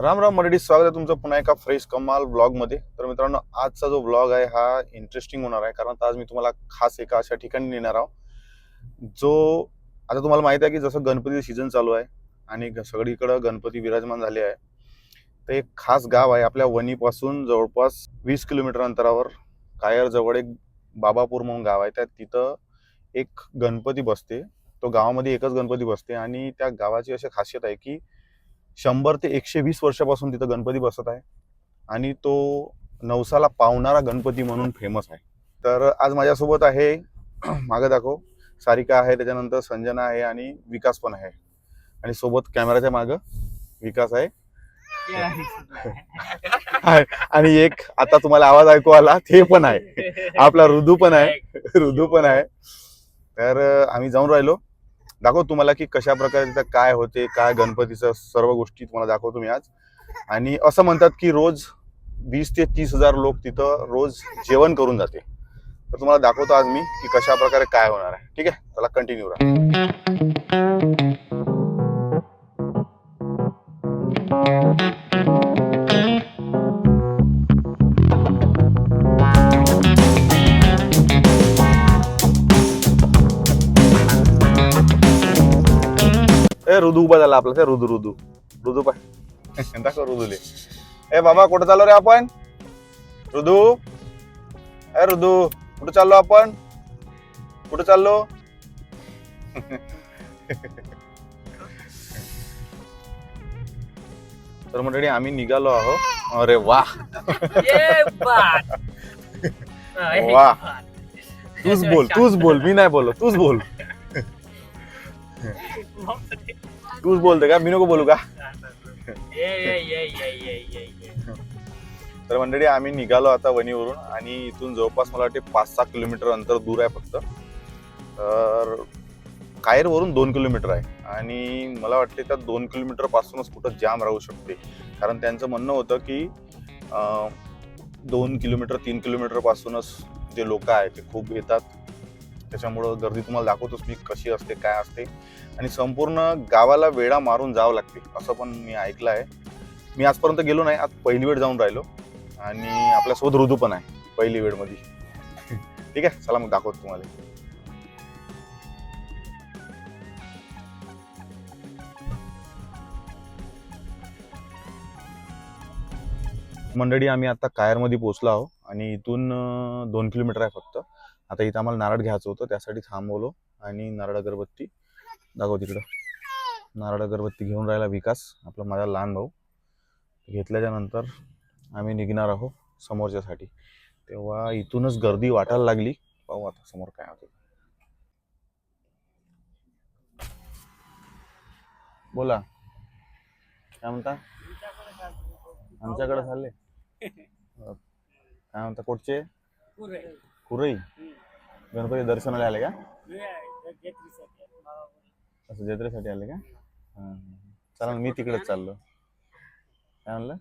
राम राम मराठी स्वागत आहे तुमचं पुन्हा एका फ्रेश कमाल ब्लॉगमध्ये. तर मित्रांनो आजचा जो ब्लॉग आहे हा इंटरेस्टिंग होणार आहे कारण आज मी तुम्हाला खास एका अशा ठिकाणी नेणार आहोत जो आता तुम्हाला माहिती आहे की जसं गणपतीचं सीझन चालू आहे आणि ग- सगळीकडं गणपती विराजमान झाले आहे तर एक खास गाव आहे आपल्या वणीपासून जवळपास वीस किलोमीटर अंतरावर. कायरजवळ एक बाबापूर म्हणून गाव आहे त्या तिथं एक गणपती बसते. तो गावामध्ये एकच गणपती बसते आणि त्या गावाची अशी खासियत आहे की शंभर ते एकशे वीस वर्षापासून तिथं गणपती बसत आहे. आणि तो नवसाला पावणारा गणपती म्हणून फेमस आहे. तर आज माझ्यासोबत आहे मागं दाखव. सारिका आहे त्याच्यानंतर संजना आहे आणि विकास पण आहे. आणि सोबत कॅमेराच्या मागं विकास आहे. आणि एक आता तुम्हाला आवाज ऐकू आला ते पण आहे. आपला ऋदू पण आहे. ऋदू पण आहे. तर आम्ही जाऊन राहिलो. दाखव तुम्हाला की कशा प्रकारे तिथं काय होते काय गणपतीचं सर्व गोष्टी तुम्हाला दाखवतो मी आज. आणि असं म्हणतात की रोज वीस ते तीस हजार लोक तिथं रोज जेवण करून जाते. तर तुम्हाला दाखवतो आज मी की कशा प्रकारे काय होणार आहे. ठीक आहे? त्याला कंटिन्यू राहा ए ऋदू उभा झाला आपला. ते ऋदू ऋदू ऋदू पाय. दाखव ऋदूले ए बाबा कुठं चाललो रे आपण? ऋदू ए ऋदू कुठं चाललो आपण? कुठं चाललो? तर मंडळी आम्ही निघालो आहोत अरे वा. ये बात. वाह. तूच बोल तूच बोल. मी नाही बोललो तूच बोल. तूच बोलते का? मी नको बोलू का? तर मंडळी आम्ही निघालो आता वणीवरून आणि इथून जवळपास मला वाटते पाच सहा किलोमीटर अंतर दूर आहे फक्त. तर कायरवरून दोन किलोमीटर आहे. आणि मला वाटते त्या दोन किलोमीटर पासूनच कुठं जाम राहू शकते. कारण त्यांचं म्हणणं होतं की दोन किलोमीटर तीन किलोमीटर पासूनच जे लोक आहेत ते खूप येतात. त्याच्यामुळं गर्दी तुम्हाला दाखवतोच मी कशी असते काय असते. आणि संपूर्ण गावाला वेळा मारून जावं लागते असं पण मी ऐकलं आहे. मी आजपर्यंत गेलो नाही आज पहिली वेळ जाऊन राहिलो. आणि आपल्यासोबत ऋतू पण आहे पहिली वेळमध्ये ठीक आहे चला मग दाखवतो तुम्हाला. मंडळी आम्ही आता कायरमध्ये पोहोचलो आहो आणि इथून दोन किलोमीटर आहे फक्त. आता इथं आम्हाला नारळ घ्यायचं होतं त्यासाठी थांबवलो आणि नारळ अगरबत्ती दाखव तिकडं. नारळ अगरबत्ती घेऊन राहिला विकास आपला माझा लहान भाऊ. घेतल्याच्या नंतर आम्ही निघणार आहोत समोरच्यासाठी. तेव्हा इथूनच गर्दी वाटायला लागली. पाहू आता समोर काय होतं. बोला. काय म्हणता? आमच्याकडे अं, काय म्हणता कुठचे? कुरई. गणपती दर्शनाला आले का? असं जत्रेसाठी आले का? हां चला ना, मी तिकडेच चाललो. काय म्हणलं?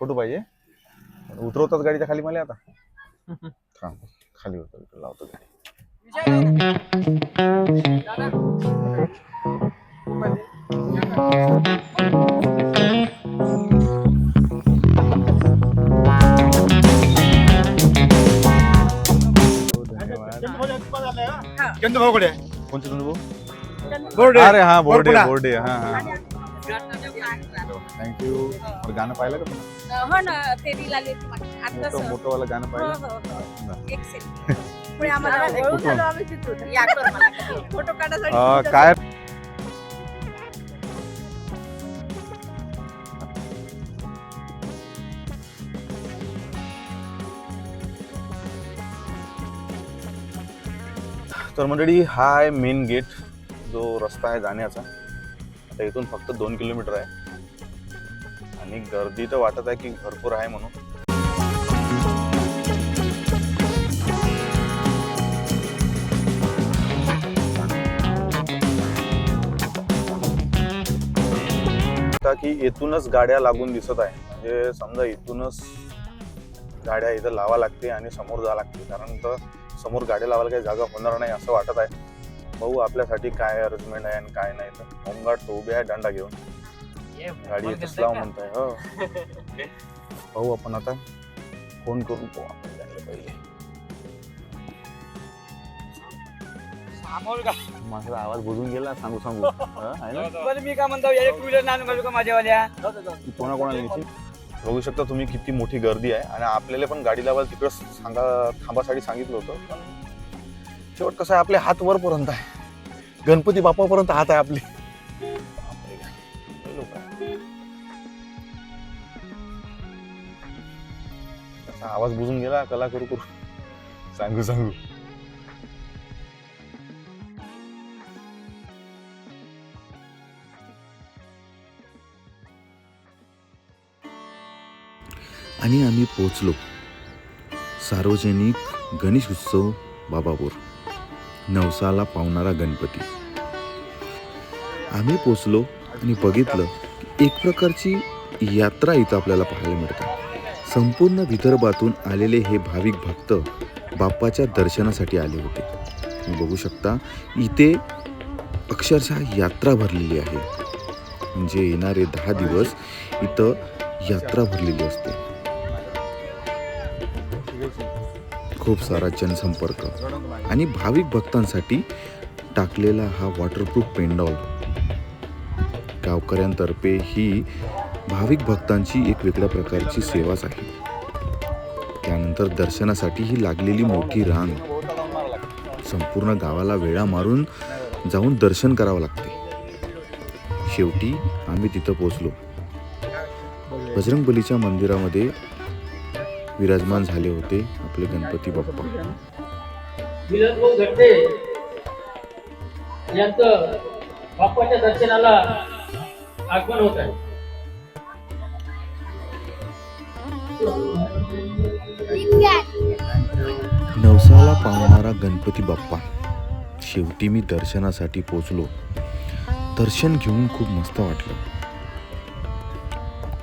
फोटो पाहिजे उतरवतात गाडीच्या खाली मला आता. थांब खाली उतर लावतो गाडी. धन्यवाद कोणते तुझं भाऊ अरे हा बोर्डे बोर्डे हा हा थँक्यू गाणं पाहिलं का तुम्ही हो ना फेरी लागली होती मागे. आत्ताच मोठं मोठं वाला गाणं हो, पाहिलं हो, हो. बरं. एक सेल्फी. पुढे आम्हाला ओळख कुठून? झालो आम्ही तिथून. या कर मला. फोटो काढायसाठी अं, तिथं काय तर मंडळी हा आहे मेन गेट जो रस्ता आहे जाण्याचा. आता इथून फक्त दोन किलोमीटर आहे. आणि गर्दी तर वाटत आहे की भरपूर आहे म्हणून. की येथूनच गाड्या लागून दिसत आहे. म्हणजे समजा इथूनच गाड्या इथं लावा लागते आणि समोर जावं लागते. कारण तर समोर गाड्या लावायला काही जागा होणार नाही असं वाटत आहे. भाऊ आपल्यासाठी काय अरेंजमेंट आहे आणि काय नाही. तर होमगार्ड तो उभे आहे दंडा घेऊन. गाडी येतच लाव का? म्हणताय हो. पाहू आपण आता. फोन करून पाहू आपण त्यांना पहिले. माझा आवाज बुजून गेला सांगू सांगू. मी काय म्हणतो टू व्हीलर ना माझ्यावाल्या? बघू शकता तुम्ही किती मोठी गर्दी आहे. आणि आपल्याला पण गाडी लावायला तिकडं सांगा थांबासाठी सांगितलं होतं पण शेवट कसं आहे आपले हात वरपर्यंत आहे. गणपती बाप्पापर्यंत हात आहे आपले. असा आवाज बुजून गेला कला करू करू सांगू सांगू. आणि आम्ही पोचलो सार्वजनिक गणेश उत्सव बाबापूर नवसाला पावणारा गणपती. आम्ही पोचलो आणि बघितलं की एक प्रकारची यात्रा इथं आपल्याला पाहायला मिळते. संपूर्ण विदर्भातून आलेले हे भाविक भक्त बाप्पाच्या दर्शनासाठी आले होते. तुम्ही बघू शकता इथे अक्षरशः यात्रा भरलेली आहे. म्हणजे येणारे दहा दिवस इथं यात्रा भरलेली असते. खूप सारा जनसंपर्क आणि भाविक भक्तांसाठी टाकलेला हा वॉटरप्रूफ पेंडॉल. गावकऱ्यांतर्फे ही भाविक भक्तांची एक वेगळ्या प्रकारची सेवाच आहे. त्यानंतर दर्शनासाठी ही लागलेली मोठी रांग. संपूर्ण गावाला वेळा मारून जाऊन दर्शन करावं लागते. शेवटी आम्ही तिथं पोचलो बजरंग बलीच्या मंदिरामध्ये विराजमान झाले होते आपले गणपती बाप्पा. यांचं बाप्पाच्या दर्शनाला आगमन होत आहे. नवसाला पावणारा गणपती बाप्पा. शेवटी मी दर्शनासाठी पोचलो. दर्शन घेऊन खूप मस्त वाटलं.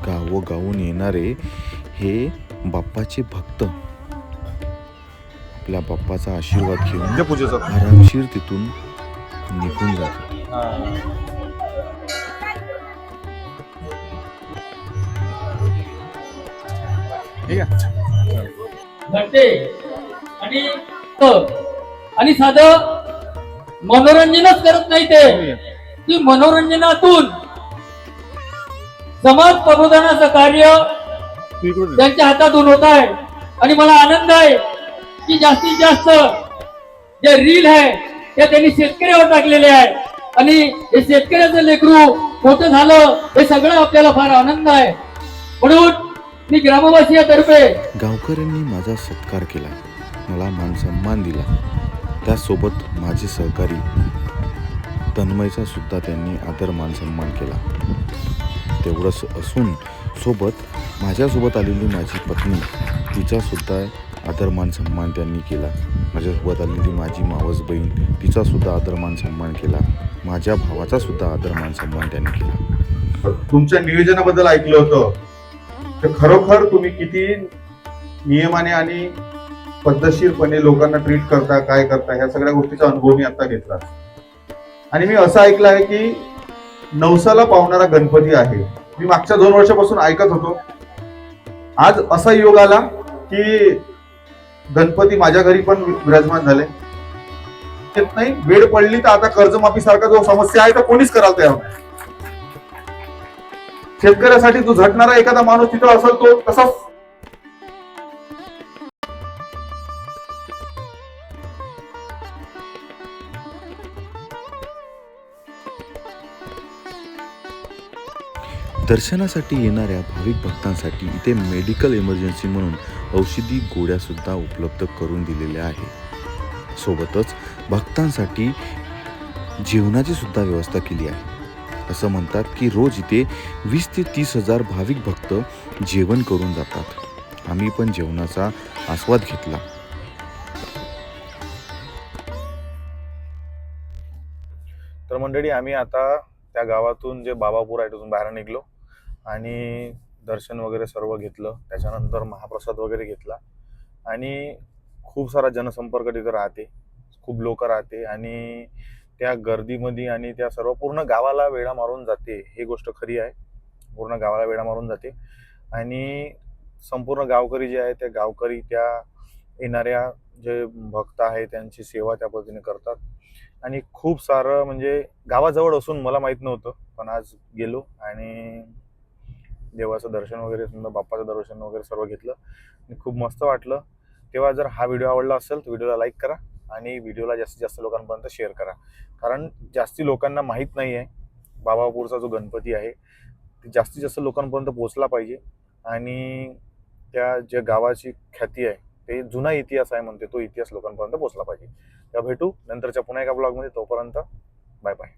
गावोगावून येणारे हे बाप्पाचे भक्त. आपल्या बाप्पाचा आशीर्वाद घेऊन आरामशीर तिथून निघून जातात ठीक आहे. घट्टे आणि आणि साधं मनोरंजनच करत नाही ते. की मनोरंजनातून समाज प्रबोधनाचं कार्य. त्यांच्या हातातून होत आहे. आणि मला आनंद आहे की जास्तीत जास्त जे रील आहे ते त्यांनी शेतकऱ्यावर टाकलेले आहे. आणि हे शेतकऱ्याचं लेकरू मोठं झालं हे सगळं आपल्याला फार आनंद आहे. म्हणून मी ग्रामवासियातर्फे गावकऱ्यांनी माझा सत्कार केला. मला मानसन्मान दिला. त्याचसोबत माझे सहकारी तन्मयचा सुद्धा त्यांनी आदर मानसन्मान केला. तेवढंच असून सोबत माझ्यासोबत आलेली माझी पत्नी तिचा सुद्धा मान सन्मान त्यांनी केला. माझ्यासोबत आलेली माझी मावस बहीण तिचा सुद्धा सन्मान केला. माझ्या भावाचा सुद्धा मान सन्मान त्यांनी केला. तुमच्या नियोजनाबद्दल ऐकलं होतं. तर खरोखर तुम्ही किती नियमाने आणि पद्धतशीरपणे लोकांना ट्रीट करता काय करता ह्या सगळ्या गोष्टीचा अनुभव मी आता घेतला. आणि मी असं ऐकलं आहे की नवसाला पावणारा गणपती आहे. मी मागच्या दोन वर्षापासून ऐकत होतो. आज असा योग आला की गणपती माझ्या घरी पण विराजमान झाले. येत नाही वेळ पडली तर आता कर्जमाफी सारखा जो समस्या आहे तर कोणीच करायला तयार नाही. शेतकऱ्यासाठी जो झटणारा एखादा माणूस तिथं असेल तो तसाच दर्शनासाठी येणाऱ्या भाविक भक्तांसाठी इथे मेडिकल इमर्जन्सी म्हणून औषधी गोळ्यासुद्धा उपलब्ध करून दिलेल्या आहे सोबतच भक्तांसाठी जेवणाची सुद्धा व्यवस्था केली आहे. असं म्हणतात की रोज इथे वीस ते तीस हजार भाविक भक्त जेवण करून जातात. आम्ही पण जेवणाचा आस्वाद घेतला. तर मंडळी आम्ही आता त्या गावातून जे बाबापूर आहे तिथून बाहेर निघलो. आणि दर्शन वगैरे सर्व घेतलं. त्याच्यानंतर महाप्रसाद वगैरे घेतला. आणि खूप सारा जनसंपर्क तिथं राहते. खूप लोक राहते आणि त्या गर्दीमध्ये आणि त्या सर्व पूर्ण गावाला वेळा मारून जाते. हे गोष्ट खरी आहे. पूर्ण गावाला वेळा मारून जाते. आणि संपूर्ण गावकरी जे आहे त्या गावकरी त्या येणाऱ्या जे भक्त आहे त्यांची सेवा त्या पद्धतीने करतात. आणि खूप सारं म्हणजे गावाजवळ असून मला माहीत नव्हतं पण आज गेलो आणि देवाचं दर्शन वगैरे समजा बाप्पाचं दर्शन वगैरे सर्व घेतलं आणि खूप मस्त वाटलं. तेव्हा जर हा व्हिडिओ आवडला असेल तर व्हिडिओला लाईक करा आणि व्हिडिओला जास्तीत जास्त लोकांपर्यंत शेअर करा. कारण जास्ती लोकांना माहीत नाही आहे बाबापूरचा जो गणपती आहे ते जास्तीत जास्त लोकांपर्यंत पोहोचला पाहिजे आणि त्या ज्या गावाची ख्याती आहे ते जुना इतिहास आहे म्हणते तो इतिहास लोकांपर्यंत पोहोचला पाहिजे. तेव्हा भेटू नंतरच्या पुन्हा एका ब्लॉगमध्ये तोपर्यंत बाय बाय